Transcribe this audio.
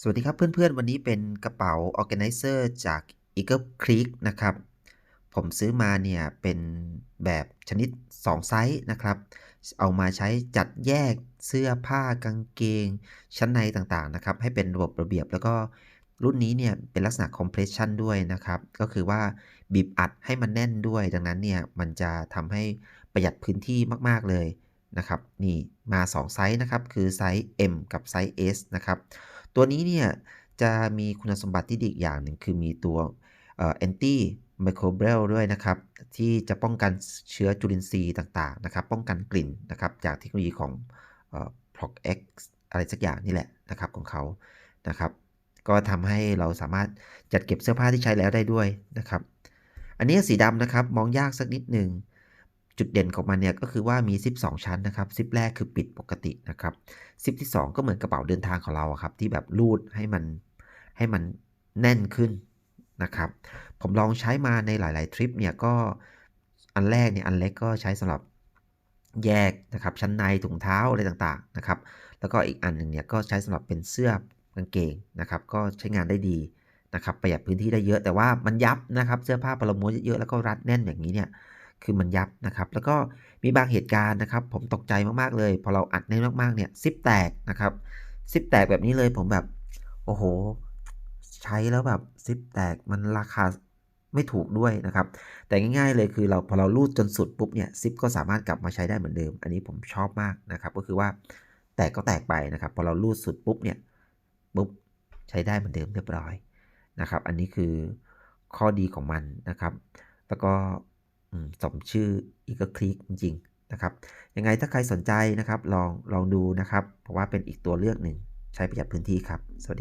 สวัสดีครับเพื่อนๆ วันนี้เป็นกระเป๋า Organizer จาก Eagle Creek นะครับ ผมซื้อมาเนี่ยเป็นแบบชนิด 2 ไซส์นะครับ เอามาใช้จัดแยกเสื้อผ้ากางเกง ชั้นในต่างๆนะครับ ให้เป็นระบบระเบียบแล้วก็รุ่นนี้เนี่ยเป็นลักษณะ compression ด้วยนะครับ ก็คือว่าบีบอัดให้มันแน่นด้วย ดังนั้นเนี่ยมันจะทำให้ประหยัดพื้นที่มากๆเลยนะครับ นี่มา 2 ไซส์นะครับ คือไซส์ M กับไซส์ S นะครับ ตัวนี้เนี่ยจะมีคุณสมบัติที่ดีอีกอย่างหนึ่งคือมีตัวเอ่อ anti microbial ด้วยนะครับ ที่จะป้องกันเชื้อจุลินทรีย์ต่างๆนะครับ ป้องกันกลิ่นนะครับ จากเทคโนโลยีของออ ProcX อะไรสักอย่างนี่แหละนะครับของเขานะครับ ก็ทำให้เราสามารถจัดเก็บเสื้อผ้าที่ใช้แล้วได้ด้วยนะครับ อันนี้สีดำนะครับมองยากสักนิดหนึ่ง จุดเด่นของมันเนี่ยก็คือว่ามีซิป2ชั้นนะครับซิปแรกคือปิดปกตินะครับซิปที่ 2 ก็เหมือนกระเป๋าเดินทางของเราครับที่แบบรูดให้มันให้มันแน่นขึ้นนะครับผมลองใช้มาในหลาย ๆ ทริปเนี่ยก็อันแรกเนี่ยอันเล็กก็ใช้สำหรับแยกนะครับชั้นในถุงเท้าอะไรต่างๆนะครับแล้วก็อีกอันหนึ่งเนี่ยก็ใช้สำหรับเป็นเสื้อกางเกงนะครับก็ใช้งานได้ดีนะครับประหยัดพื้นที่ได้เยอะแต่ว่ามันยับนะครับเสื้อผ้าปรม้วนเยอะๆแล้วก็รัดแน่นอย่างนี้เนี่ย คือมันยับนะครับ แล้วก็มีบางเหตุการณ์นะครับ ผมตกใจมากๆเลย พอเราอัดแน่นมากๆเนี่ยซิปแตกนะครับซิปแตกแบบนี้เลยผมแบบ โอ้โห ใช้แล้วแบบซิปแตกมันราคาไม่ถูกด้วยนะครับ แต่ง่ายๆเลยคือเราพอเรารูดจนสุดปุ๊บเนี่ยซิปก็สามารถกลับมาใช้ได้เหมือนเดิม อันนี้ผมชอบมากนะครับ ก็คือว่าแตกก็แตกไปนะครับ พอเรารูดสุดปุ๊บเนี่ยปุ๊บใช้ได้เหมือนเดิมเรียบร้อยนะครับ อันนี้คือข้อดีของมันนะครับ แล้วก็ สมชื่ออีกก็คลิกจริงนะครับยังไงถ้าใครสนใจนะครับลองลองดูนะครับ เพราะว่าเป็นอีกตัวเลือกหนึ่งใช้ประหยัดพื้นที่ครับ สวัสดี